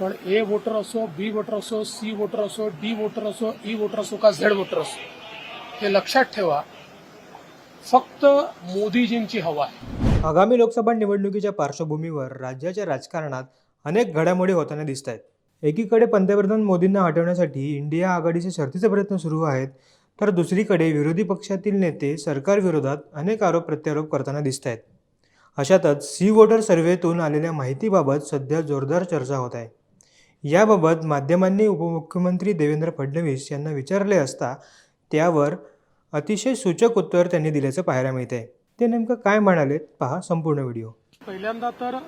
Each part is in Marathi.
पण ए वोटर असो बी वोटर असो सी वोटर असो डी वोटर असो e ई वोटर असो का झेड वोटर असो हे लक्षात ठेवा. फक्त मोदीजींची हवा आहे. आगामी लोकसभा निवडणुकीच्या पार्श्वभूमीवर राज्याच्या राजकारणात अनेक घडामोडी होताना दिसत आहेत एकीकडे पंतप्रधान मोदींना हटवण्यासाठी इंडिया आघाडीचे शर्थीचे प्रयत्न सुरू आहेत तर दुसरीकडे विरोधी पक्षातील नेते सरकारविरोधात अनेक आरोप प्रत्यारोप करताना दिसत आहेत अशातच सी वोटर सर्व्हेतून आलेल्या माहितीबाबत सध्या जोरदार चर्चा होत आहे. याबाबत माध्यमांनी उपमुख्यमंत्री देवेंद्र फडणवीस यांना विचारले असता त्यावर अतिशय सूचक उत्तर त्यांनी दिल्याचं पाहायला मिळते ते नेमकं काय म्हणाले पहा संपूर्ण व्हिडिओ. पहिल्यांदा तर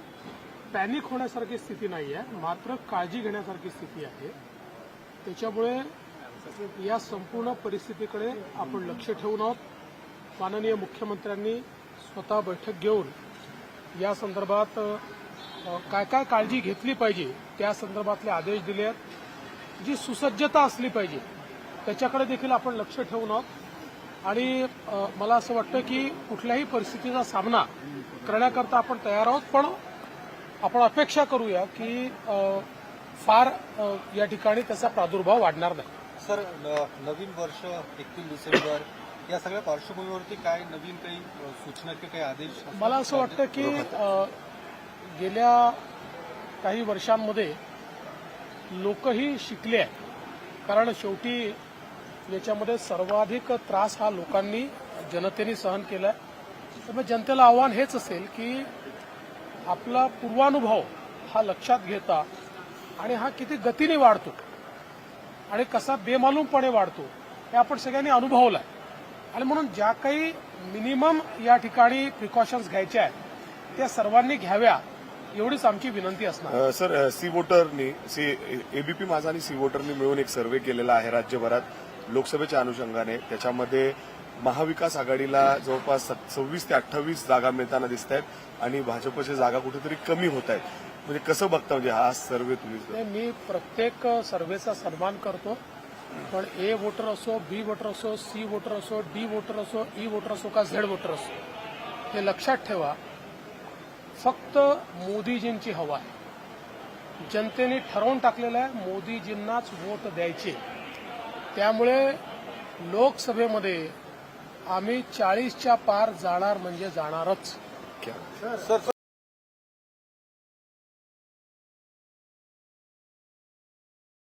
पॅनिक होण्यासारखी स्थिती नाही आहे मात्र काळजी घेण्यासारखी स्थिती आहे. त्याच्यामुळे या संपूर्ण परिस्थितीकडे आपण लक्ष ठेवून आहोत. माननीय मुख्यमंत्र्यांनी स्वतः बैठक घेऊन या संदर्भात काय काय काळजी घेतली पाहिजे त्या संदर्भातले आदेश दिले आहेत. जी सुसज्जता असली पाहिजे त्याच्याकडे देखील आपण लक्ष ठेवून आहोत. आणि मला असं वाटतं की कुठल्याही परिस्थितीचा सामना करण्याकरता आपण तयार आहोत पण आपण अपेक्षा करूया की फार या ठिकाणी त्याचा प्रादुर्भाव वाढणार नाही. सर नवीन वर्ष एकतीस डिसेंबर या सगळ्या पार्श्वभूमीवरती काय नवीन काही सूचना किंवा काही आदेश? मला असं वाटतं की गेल्या काही वर्षांमध्ये लोकही शिकले आहेत. कारण शेवटी याच्यामध्ये सर्वाधिक त्रास हा लोकांनी जनतेने सहन केलाय. त्यामुळे जनतेला आव्हान हेच असेल की आपला पूर्वानुभव हा लक्षात घेता आणि हा किती गतीने वाढतो आणि कसा बेमालूमपणे वाढतो हे आपण सगळ्यांनी अनुभवलं आणि म्हणून ज्या काही मिनिमम या ठिकाणी प्रिकॉशन्स घ्यायच्या आहेत त्या सर्वांनी घ्याव्या. एवढीच आमची विनंती असणार. सर सी वोटरनी सी एबीपी माझा आणि सी वोटरनी मिळून एक सर्व्हे केलेला आहे राज्यभरात लोकसभेच्या अनुषंगाने. त्याच्यामध्ये महाविकास आघाडीला जवळपास सव्वीस ते अठ्ठावीस जागा मिळताना दिसत आहेत आणि भाजपच्या जागा कुठेतरी कमी होत आहेत म्हणजे कसं बघता म्हणजे हा सर्व्हे तुम्ही मी प्रत्येक सर्व्हेचा सन्मान करतो. पण ए वोटर असो बी वोटर असो सी वोटर असो डी वोटर असो ई वोटर असो का झेड वोटर असो हे लक्षात ठेवा. फक्त मोदीजींची हवा आहे. जनतेने ठरवून टाकलेलं आहे मोदीजींनाच वोट द्यायचे. त्यामुळे लोकसभेमध्ये आम्ही चाळीसच्या पार जाणार म्हणजे जाणारच. सर